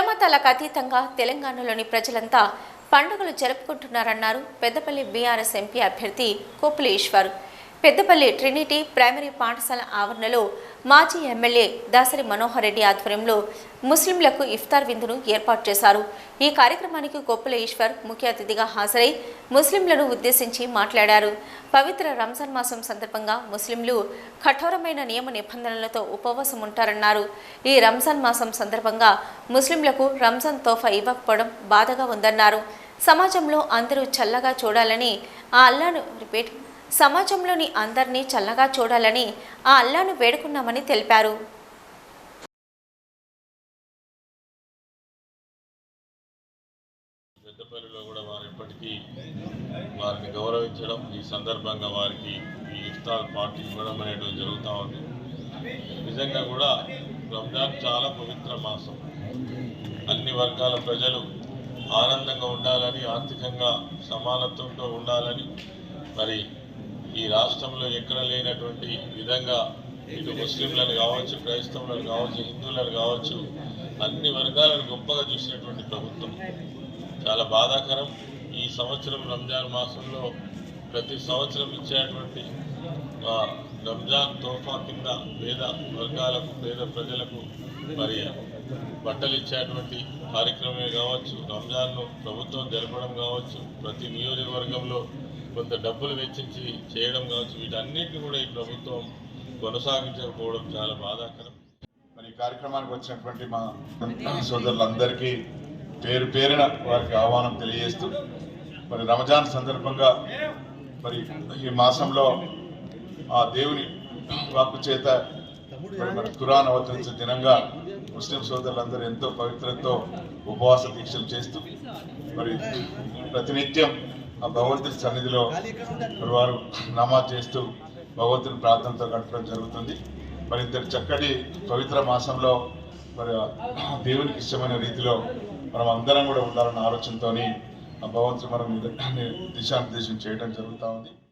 కులమతాలకు అతీతంగా తెలంగాణలోని ప్రజలంతా పండుగలు జరుపుకుంటున్నారన్నారు పెద్దపల్లి బీఆర్ఎస్ ఎంపీ అభ్యర్థి కోపులేశ్వర్. పెద్దపల్లి ట్రినిటీ ప్రైమరీ పాఠశాల ఆవరణలో మాజీ ఎమ్మెల్యే దాసరి మనోహర్ రెడ్డి ఆధ్వర్యంలో ముస్లింలకు ఇఫ్తార్ విందును ఏర్పాటు చేశారు. ఈ కార్యక్రమానికి గొప్పల ఈశ్వర్ ముఖ్య అతిథిగా హాజరై ముస్లింలను ఉద్దేశించి మాట్లాడారు. పవిత్ర రంజాన్ మాసం సందర్భంగా ముస్లింలు కఠోరమైన నియమ నిబంధనలతో ఉపవాసం ఉంటారన్నారు. ఈ రంజాన్ మాసం సందర్భంగా ముస్లింలకు రంజాన్ తోఫా ఇవ్వకపోవడం బాధగా ఉందన్నారు. సమాజంలో అందరూ చల్లగా చూడాలని ఆ అల్లాను రిపీట్ సమాజంలోని అందరినీ చల్లగా చూడాలని ఆ అల్లాను వేడుకున్నామని తెలిపారు. పెద్దపల్లిలో కూడా వారు ఎప్పటికీ వారిని గౌరవించడం ఈ సందర్భంగా వారికి ఈ ఇఫ్తార్ పార్టీ ఇవ్వడం అనేది జరుగుతూ ఉంది. నిజంగా కూడా రంజాన్ చాలా పవిత్ర మాసం. అన్ని వర్గాల ప్రజలు ఆనందంగా ఉండాలని ఆర్థికంగా సమానత్వంతో ఉండాలని మరి ఈ రాష్ట్రంలో ఎక్కడ లేనటువంటి విధంగా ఇటు ముస్లింలను కావచ్చు క్రైస్తవులను కావచ్చు హిందువులను కావచ్చు అన్ని వర్గాలను గొప్పగా చూసినటువంటి ప్రభుత్వం. చాలా బాధాకరం. ఈ సంవత్సరం రంజాన్ మాసంలో ప్రతి సంవత్సరం ఇచ్చేటువంటి రంజాన్ తోఫా కింద పేద వర్గాలకు పేద ప్రజలకు మరి బట్టలు ఇచ్చేటువంటి కార్యక్రమమే కావచ్చు. రంజాన్ను ప్రభుత్వం జరపడం కావచ్చు. ప్రతి నియోజకవర్గంలో కొంత డబ్బులు వెచ్చించి చేయడం కావచ్చు వీటన్నిటిని కూడా ఈ ప్రభుత్వం కొనసాగించకపోవడం చాలా బాధాకరం. మరి ఈ కార్యక్రమానికి వచ్చినటువంటి మా సోదరులందరికీ పేరు పేరున వారికి ఆహ్వానం తెలియజేస్తూ మరి రమజాన్ సందర్భంగా మరి ఈ మాసంలో ఆ దేవుని వాక్కు చేత మరి మన ఖురాన్ అవతరించిన దినంగా ముస్లిం సోదరులందరూ ఎంతో పవిత్రతో ఉపవాస దీక్షలు చేస్తూ మరి ప్రతినిత్యం ఆ భగవంతుని సన్నిధిలో వారు నమాజ్ చేస్తూ భగవంతుని ప్రార్థనతో గడపడం జరుగుతుంది. మరి ఇంత చక్కటి పవిత్ర మాసంలో మరి దేవునికి ఇష్టమైన రీతిలో మనం అందరం కూడా ఉండాలన్న ఆలోచనతోని ఆ భగవంతుడు మనం దిశానిర్దేశం చేయడం జరుగుతూ ఉంది.